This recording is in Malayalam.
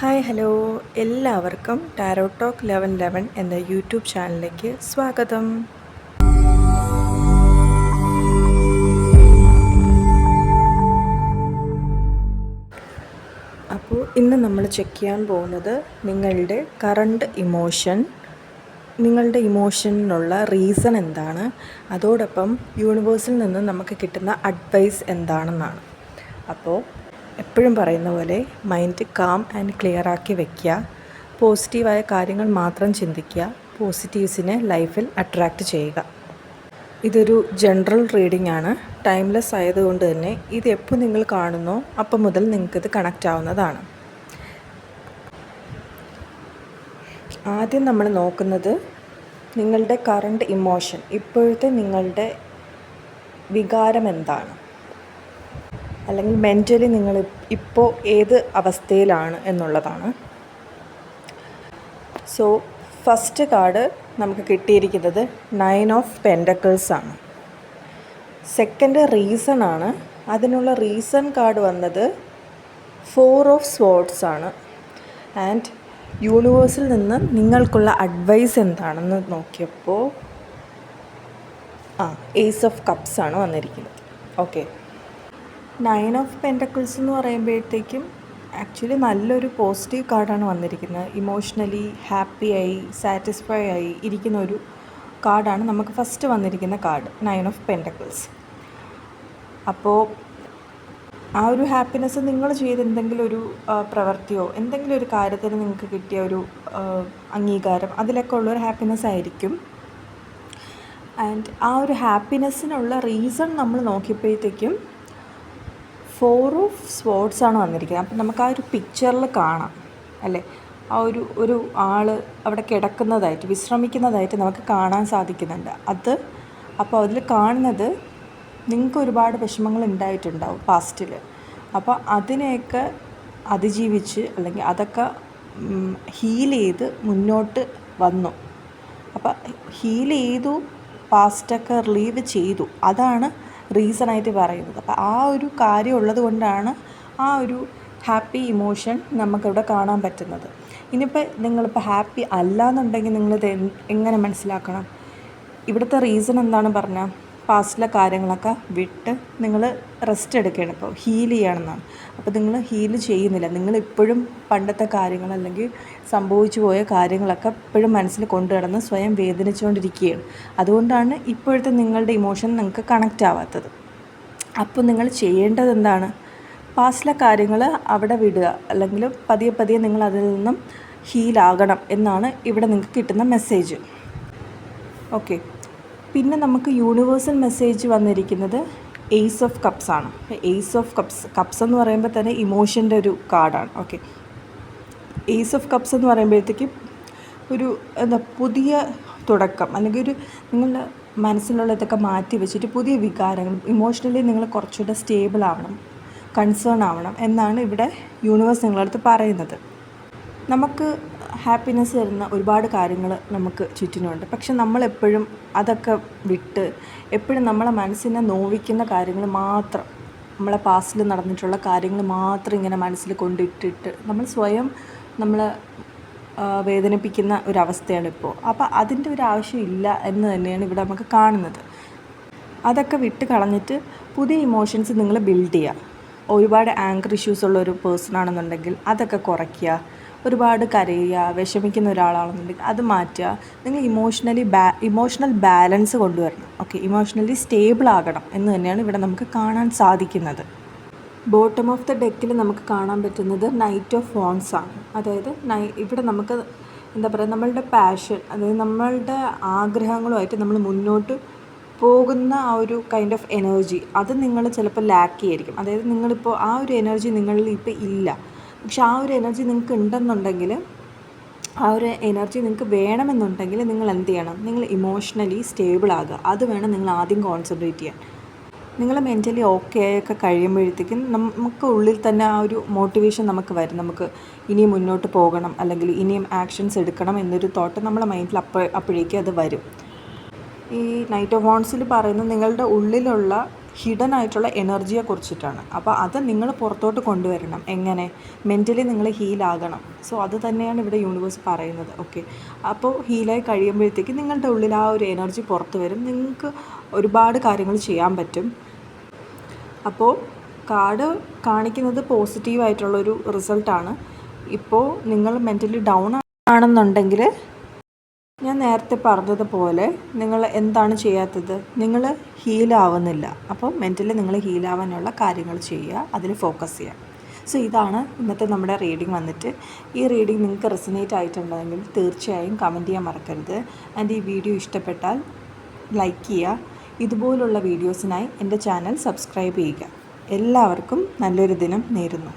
Hi hello. എല്ലാവർക്കും ടാരോ ടോക്ക് ലെവൻ ലെവൻ എന്ന യൂട്യൂബ് ചാനലിലേക്ക് സ്വാഗതം. അപ്പോൾ ഇന്ന് നമ്മൾ ചെക്ക് ചെയ്യാൻ പോകുന്നത് നിങ്ങളുടെ കറണ്ട് ഇമോഷൻ നിങ്ങളുടെ ഇമോഷനുള്ള റീസൺ എന്താണ്? അതോടൊപ്പം യൂണിവേഴ്സിൽ നിന്ന് നമുക്ക് കിട്ടുന്ന അഡ്വൈസ് എന്താണെന്നാണ്. അപ്പോൾ എപ്പോഴും പറയുന്ന പോലെ മൈൻഡ് കാം ആൻഡ് ക്ലിയർ ആക്കി വയ്ക്കുക പോസിറ്റീവായ കാര്യങ്ങൾ മാത്രം ചിന്തിക്കുക. പോസിറ്റീവ്സിനെ ലൈഫിൽ അട്രാക്റ്റ് ചെയ്യുക. ഇതൊരു ജനറൽ റീഡിംഗ് ആണ്. ടൈംലെസ് ആയതുകൊണ്ട് തന്നെ ഇത് എപ്പോൾ നിങ്ങൾ കാണുന്നോ അപ്പം മുതൽ നിങ്ങൾക്കിത് കണക്റ്റ് ആവുന്നതാണ്. ആദ്യം നമ്മൾ നോക്കുന്നത് നിങ്ങളുടെ കറണ്ട് ഇമോഷൻ ഇപ്പോഴത്തെ നിങ്ങളുടെ വികാരം എന്താണ്? അല്ലെങ്കിൽ മെന്റലി നിങ്ങൾ ഇപ്പോൾ ഏത് അവസ്ഥയിലാണ് എന്നുള്ളതാണ്. സോ ഫസ്റ്റ് കാർഡ് നമുക്ക് കിട്ടിയിരിക്കുന്നത് നയൻ ഓഫ് പെൻഡക്കിൾസ് ആണ്. സെക്കൻഡ് റീസൺ ആണ്. അതിനുള്ള റീസൺ കാർഡ് വന്നത് ഫോർ ഓഫ് സ്പോർട്സ് ആണ്. ആൻഡ് യൂണിവേഴ്സിൽ നിന്ന് നിങ്ങൾക്കുള്ള അഡ്വൈസ് എന്താണെന്ന് നോക്കിയപ്പോൾ ആ ഏസ് ഓഫ് കപ്സ് ആണ് വന്നിരിക്കുന്നത്. ഓക്കെ നയൻ ഓഫ് പെന്റക്കിൾസ് എന്ന് പറയുമ്പോഴത്തേക്കും ആക്ച്വലി നല്ലൊരു പോസിറ്റീവ് കാർഡാണ് വന്നിരിക്കുന്നത്. ഇമോഷണലി ആയി സാറ്റിസ്ഫൈ ആയി ഇരിക്കുന്ന ഒരു കാർഡാണ് നമുക്ക് ഫസ്റ്റ് വന്നിരിക്കുന്ന കാർഡ് നയൻ ഓഫ് പെന്റക്കിൾസ് അപ്പോൾ ആ ഒരു ഹാപ്പിനെസ് നിങ്ങൾ ചെയ്ത് എന്തെങ്കിലും ഒരു പ്രവൃത്തിയോ എന്തെങ്കിലും ഒരു കാര്യത്തിന് നിങ്ങൾക്ക് കിട്ടിയ ഒരു അംഗീകാരം അതിലൊക്കെ ഉള്ളൊരു ഹാപ്പിനെസ് ആയിരിക്കും. ആൻഡ് ആ ഒരു ഹാപ്പിനെസ്സിനുള്ള റീസൺ നമ്മൾ നോക്കിയപ്പോഴത്തേക്കും ഫോർ ഓഫ് സ്പോർട്സ് ആണ് വന്നിരിക്കുന്നത്. അപ്പം നമുക്ക് ആ ഒരു പിക്ചറിൽ കാണാം. അല്ലേ? ആ ഒരു ഒരു ആൾ അവിടെ കിടക്കുന്നതായിട്ട് വിശ്രമിക്കുന്നതായിട്ട് നമുക്ക് കാണാൻ സാധിക്കുന്നുണ്ട്. അത് അപ്പോൾ അതിൽ കാണുന്നത് നിങ്ങൾക്ക് ഒരുപാട് വിഷമങ്ങൾ ഉണ്ടായിട്ടുണ്ടാവും പാസ്റ്റിൽ അപ്പോൾ അതിനെയൊക്കെ അതിജീവിച്ച് അല്ലെങ്കിൽ അതൊക്കെ ഹീൽ ചെയ്ത് മുന്നോട്ട് വന്നു. അപ്പോൾ ഹീൽ ചെയ്തു പാസ്റ്റൊക്കെ റിലീവ് ചെയ്തു. അതാണ് റീസണായിട്ട് പറയുന്നത്. അപ്പോൾ ആ ഒരു കാര്യം ഉള്ളത് കൊണ്ടാണ് ആ ഒരു ഹാപ്പി ഇമോഷൻ നമുക്കിവിടെ കാണാൻ പറ്റുന്നത്. ഇനിയിപ്പോൾ നിങ്ങളിപ്പോൾ ഹാപ്പി അല്ല എന്നുണ്ടെങ്കിൽ നിങ്ങളിത് എങ്ങനെ മനസ്സിലാക്കണം? ഇവിടുത്തെ റീസൺ എന്താണ് പറഞ്ഞാൽ പാസ്റ്റിലെ കാര്യങ്ങളൊക്കെ വിട്ട് നിങ്ങൾ റെസ്റ്റ് എടുക്കുകയാണ്. ഇപ്പോൾ ഹീൽ ചെയ്യണമെന്നാണ്. അപ്പോൾ നിങ്ങൾ ഹീൽ ചെയ്യുന്നില്ല. നിങ്ങൾ ഇപ്പോഴും പണ്ടത്തെ കാര്യങ്ങൾ അല്ലെങ്കിൽ സംഭവിച്ചു പോയ കാര്യങ്ങളൊക്കെ ഇപ്പോഴും മനസ്സിൽ കൊണ്ടു കിടന്ന് സ്വയം വേദനിച്ചുകൊണ്ടിരിക്കുകയാണ്. അതുകൊണ്ടാണ് ഇപ്പോഴത്തെ നിങ്ങളുടെ ഇമോഷൻ നിങ്ങൾക്ക് കണക്റ്റ് ആവാത്തത്. അപ്പോൾ നിങ്ങൾ ചെയ്യേണ്ടത് എന്താണ്? പാസ്റ്റിലെ കാര്യങ്ങൾ അവിടെ വിടുക. അല്ലെങ്കിൽ പതിയെ പതിയെ നിങ്ങൾ അതിൽ നിന്നും ഹീലാകണം എന്നാണ് ഇവിടെ നിങ്ങൾക്ക് കിട്ടുന്ന മെസ്സേജ് ഓക്കെ പിന്നെ നമുക്ക് യൂണിവേഴ്സൽ മെസ്സേജ് വന്നിരിക്കുന്നത് എയ്സ് ഓഫ് കപ്സ് ആണ്. എയ്സ് ഓഫ് കപ്സ് കപ്സ് എന്ന് പറയുമ്പോൾ തന്നെ ഇമോഷന്റെ ഒരു കാർഡാണ് ഓക്കെ എയ്സ് ഓഫ് കപ്സ് എന്ന് പറയുമ്പോഴത്തേക്ക് ഒരു എന്താ പുതിയ തുടക്കം അല്ലെങ്കിൽ ഒരു നിങ്ങളുടെ മനസ്സിലുള്ള ഇതൊക്കെ മാറ്റി വെച്ചിട്ട് പുതിയ വികാരങ്ങൾ ഇമോഷണലി നിങ്ങൾ കുറച്ചുകൂടെ സ്റ്റേബിൾ ആവണം കൺസേൺ ആവണം എന്നാണ് ഇവിടെ യൂണിവേഴ്സ് നിങ്ങളടുത്ത് പറയുന്നത്. നമുക്ക് ഹാപ്പിനെസ് തരുന്ന ഒരുപാട് കാര്യങ്ങൾ നമുക്ക് ചുറ്റിനുണ്ട്. പക്ഷെ നമ്മളെപ്പോഴും അതൊക്കെ വിട്ട് എപ്പോഴും നമ്മളെ മനസ്സിനെ നോവിക്കുന്ന കാര്യങ്ങൾ മാത്രം നമ്മളെ പാസ്റ്റിൽ നടന്നിട്ടുള്ള കാര്യങ്ങൾ മാത്രം ഇങ്ങനെ മനസ്സിൽ കൊണ്ടിട്ടിട്ട് നമ്മൾ സ്വയം നമ്മൾ വേദനിപ്പിക്കുന്ന ഒരവസ്ഥയാണ് ഇപ്പോൾ അപ്പോൾ അതിന്റെ ഒരു ആവശ്യമില്ല എന്ന് തന്നെയാണ് ഇവിടെ നമുക്ക് കാണുന്നത്. അതൊക്കെ വിട്ട് കളഞ്ഞിട്ട് പുതിയ ഇമോഷൻസ് നിങ്ങൾ ബിൽഡ് ചെയ്യുക. ഒരുപാട് ആങ്കർ ഇഷ്യൂസ് ഉള്ള ഒരു പേഴ്സൺ ആണെന്നുണ്ടെങ്കിൽ അതൊക്കെ കുറയ്ക്കുക. ഒരുപാട് കരയുക വിഷമിക്കുന്ന ഒരാളാണെന്നുണ്ടെങ്കിൽ അത് മാറ്റുക. നിങ്ങൾ ഇമോഷണലി ബാ ഇമോഷണൽ ബാലൻസ് കൊണ്ടുവരണം. ഓക്കെ ഇമോഷണലി സ്റ്റേബിൾ ആകണം എന്ന് തന്നെയാണ് ഇവിടെ നമുക്ക് കാണാൻ സാധിക്കുന്നത്. ബോട്ടം ഓഫ് ദ ഡെക്കിൽ നമുക്ക് കാണാൻ പറ്റുന്നത് നൈറ്റ് ഓഫ് ഫോൺസ് ആണ്. അതായത് നൈ ഇവിടെ നമുക്ക് എന്താ പറയുക നമ്മളുടെ പാഷൻ അതായത് നമ്മളുടെ ആഗ്രഹങ്ങളുമായിട്ട് നമ്മൾ മുന്നോട്ട് പോകുന്ന ആ ഒരു കൈൻഡ് ഓഫ് എനർജി അത് നിങ്ങൾ ചിലപ്പോൾ ലാക്ക് ചെയ്യായിരിക്കും. അതായത് നിങ്ങളിപ്പോൾ ആ ഒരു എനർജി നിങ്ങളിൽ ഇപ്പോൾ ഇല്ല. പക്ഷെ ആ ഒരു എനർജി നിങ്ങൾക്ക് ഉണ്ടെന്നുണ്ടെങ്കിൽ ആ ഒരു എനർജി നിങ്ങൾക്ക് വേണമെന്നുണ്ടെങ്കിൽ നിങ്ങൾ എന്ത് ചെയ്യണം? നിങ്ങൾ ഇമോഷണലി സ്റ്റേബിൾ ആകുക. അത് വേണം നിങ്ങൾ ആദ്യം കോൺസെൻട്രേറ്റ് ചെയ്യാൻ. നിങ്ങൾ മെന്റലി ഓക്കെ ഒക്കെ കഴിയുമ്പോഴത്തേക്കും നമുക്ക് ഉള്ളിൽ തന്നെ ആ ഒരു മോട്ടിവേഷൻ നമുക്ക് വരും. നമുക്ക് ഇനിയും മുന്നോട്ട് പോകണം. അല്ലെങ്കിൽ ഇനിയും ആക്ഷൻസ് എടുക്കണം എന്നൊരു തോട്ട് നമ്മുടെ മൈൻഡിൽ അപ്പോൾ അപ്പോഴേക്കും അത് വരും. ഈ നൈറ്റ് ഓഫ് ഹോൺസിൽ പറയുന്നത് നിങ്ങളുടെ ഉള്ളിലുള്ള ഹിഡൻ ആയിട്ടുള്ള എനർജിയെ കുറിച്ചിട്ടാണ്. അപ്പോൾ അത് നിങ്ങൾ പുറത്തോട്ട് കൊണ്ടുവരണം. എങ്ങനെ? മെന്റലി നിങ്ങൾ ഹീലാകണം സോ അത് തന്നെയാണ് ഇവിടെ യൂണിവേഴ്സ് പറയുന്നത്. ഓക്കെ അപ്പോൾ ഹീലായി കഴിയുമ്പോഴത്തേക്ക് നിങ്ങളുടെ ഉള്ളിൽ ആ ഒരു എനർജി പുറത്ത് വരും. നിങ്ങൾക്ക് ഒരുപാട് കാര്യങ്ങൾ ചെയ്യാൻ പറ്റും. അപ്പോൾ കാർഡ് കാണിക്കുന്നത് പോസിറ്റീവായിട്ടുള്ളൊരു റിസൾട്ടാണ് ഇപ്പോൾ നിങ്ങൾ മെന്റലി ഡൗൺ ആണെന്നുണ്ടെങ്കിൽ ഞാൻ നേരത്തെ പറഞ്ഞതുപോലെ നിങ്ങൾ എന്താണ് ചെയ്യാത്തത്? നിങ്ങൾ ഹീലാവുന്നില്ല അപ്പോൾ മെന്റലി നിങ്ങൾ ഹീലാവാനുള്ള കാര്യങ്ങൾ ചെയ്യുക അതിൽ ഫോക്കസ് ചെയ്യുക. സോ ഇതാണ് ഇന്നത്തെ നമ്മുടെ റീഡിംഗ് വന്നിട്ട്. ഈ റീഡിംഗ് നിങ്ങൾക്ക് റെസിനേറ്റ് ആയിട്ടുണ്ടെങ്കിൽ തീർച്ചയായും കമന്റ് ചെയ്യാൻ മറക്കരുത്. ആൻഡ് ഈ വീഡിയോ ഇഷ്ടപ്പെട്ടാൽ ലൈക്ക് ചെയ്യുക. ഇതുപോലുള്ള വീഡിയോസിനായി എന്റെ ചാനൽ സബ്സ്ക്രൈബ് ചെയ്യുക. എല്ലാവർക്കും നല്ലൊരു ദിനം നേരുന്നു.